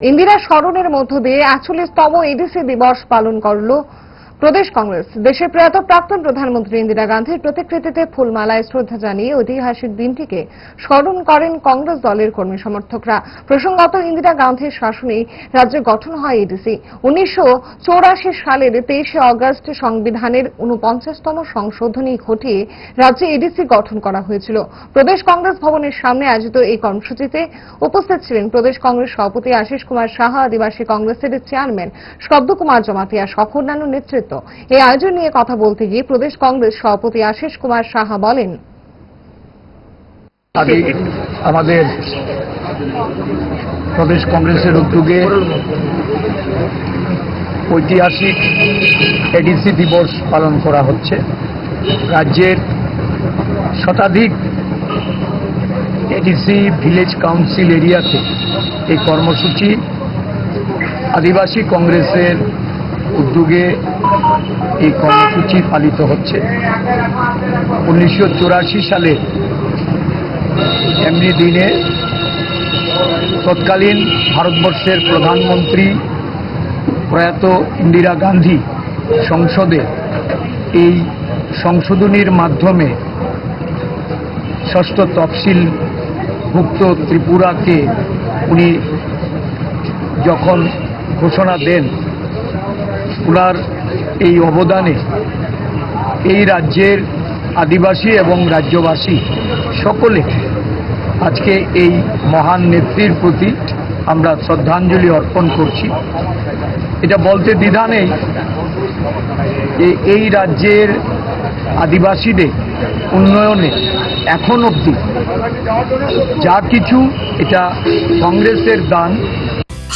ইন্দিরা স্মরণের মধ্য দিয়ে আটচল্লিশতম এডিসি দিবস পালন করল প্রদেশ কংগ্রেস। দেশের প্রয়াত প্রাক্তন প্রধানমন্ত্রী ইন্দিরা গান্ধীর প্রতিকৃতিতে ফুলমালায় শ্রদ্ধা জানিয়ে ঐতিহাসিক দিনটিকে স্মরণ করেন কংগ্রেস দলের কর্মী সমর্থকরা। প্রসঙ্গত, ইন্দিরা গান্ধীর শাসনেই রাজ্যে গঠন হয় এডিসি। উনিশশো সালের তেইশে অগস্ট সংবিধানের উনপঞ্চাশতম সংশোধনী ঘটিয়ে রাজ্যে এডিসি গঠন করা হয়েছিল। প্রদেশ কংগ্রেস ভবনের সামনে আয়োজিত এই কর্মসূচিতে উপস্থিত ছিলেন প্রদেশ কংগ্রেস সভাপতি আশিস কুমার সাহা, আদিবাসী কংগ্রেসের চেয়ারম্যান শব্দ কুমার জমাতিয়া সহ অন্যান্য নেতৃত্ব এই আয়োজন নিয়ে কথা বলতে গিয়ে প্রদেশ কংগ্রেস সভাপতি আশিস কুমার সাহা বলেন আমাদের প্রদেশ কংগ্রেসের উদ্যোগে ঐতিহাসিক এডিসি দিবস পালন করা হচ্ছে। রাজ্যের শতাধিক এডিসি ভিলেজ কাউন্সিল এরিয়াতে এই কর্মসূচি আদিবাসী কংগ্রেসের উদ্যোগে এই কর্মসূচি পালিত হচ্ছে। উনিশশো চুরাশি সালে এমনি দিনে তৎকালীন ভারতবর্ষের প্রধানমন্ত্রী প্রয়াত ইন্দিরা গান্ধী সংসদে এই সংশোধনীর মাধ্যমে ষষ্ঠ তফসিল ভুক্ত ত্রিপুরাকে উনি যখন ঘোষণা দেন ওনার এই অবদানে এই রাজ্যের আদিবাসী এবং রাজ্যবাসী সকলে আজকে এই মহান নেত্রীর প্রতি আমরা শ্রদ্ধাঞ্জলি অর্পণ করছি। এটা বলতে দ্বিধা নেই যে এই রাজ্যের আদিবাসীদের উন্নয়নে এখন অবধি যা কিছু এটা কংগ্রেসের দান